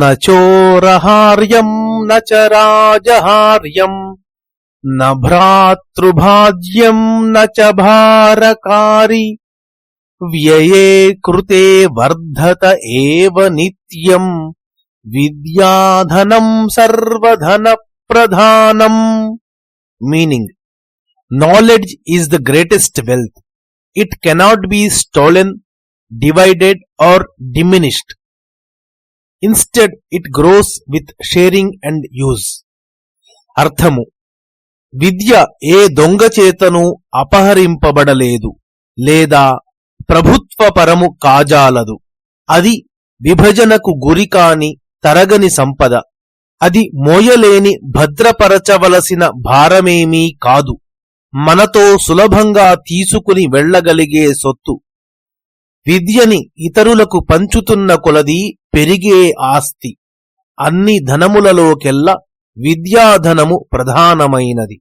न चोरहार्यम् न च राजहार्यम् न भ्रातृभाज्यम न च भारकारि। व्यये कृते वर्धत एव नित्यम् विद्याधनम् सर्वधनप्रधानम् meaning knowledge is the greatest wealth it cannot be stolen divided or diminished instead it grows with sharing and use అర్థము. విద్య ఏ దొంగ చేతను అపహరింపబడలేదు లేదా ప్రభుత్వపరము కాజాలదు. అది విభజనకు గురికాని తరగని సంపద. అది మోయలేని భద్రపరచవలసిన భారమేమీ కాదు. మనతో సులభంగా తీసుకుని వెళ్ళగలిగే సొత్తు. విద్యని ఇతరులకు పంచుతున్న కొలది పెరిగే ఆస్తి. అన్ని ధనములలోకెల్లా విద్యాధనము ప్రధానమైనది.